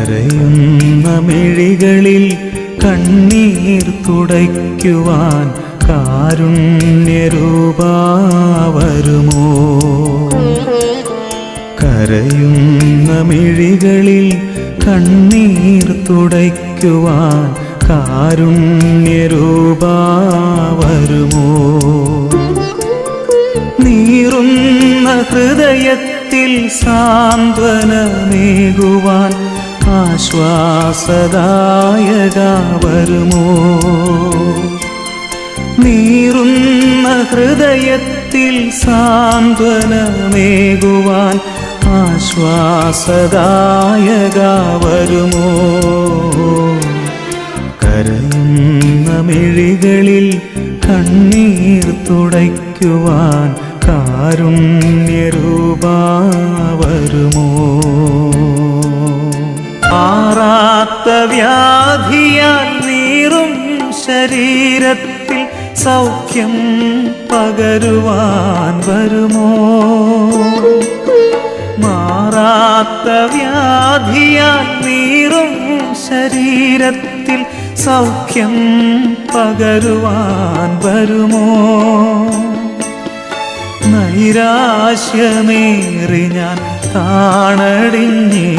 കരയുന്ന മിഴികളിൽ കണ്ണീർ തുടയ്ക്കുവാൻ കാരുണ്യരൂപ വരുമോ? കരയുന്ന മിഴികളിൽ കണ്ണീർ തുടയ്ക്കുവാൻ കാരുണ്യരൂപ വരുമോ? നീറുന്ന ഹൃദയത്തിൽ സാന്ത്വനമേകുവാൻ ആശ്വാസദായക വരുമോ നീറുന്ന ഹൃദയത്തിൽ സാന്ത്വനമേകുവാൻ ആശ്വാസദായക വരുമോ കരയുന്ന മിഴികളിൽ കണ്ണീർ തുടയ്ക്കുവാൻ കാരുണ്യരൂപ വരുമോ വ്യാധിയാൽ നീറും ശരീരത്തിൽ സൗഖ്യം പകരുവാൻ വരുമോ? മാറാത്ത വ്യാധിയാൽ നീറും ശരീരത്തിൽ സൗഖ്യം പകരുവാൻ വരുമോ? നൈരാശ്യമേറി ഞാൻ കാണടിഞ്ഞേ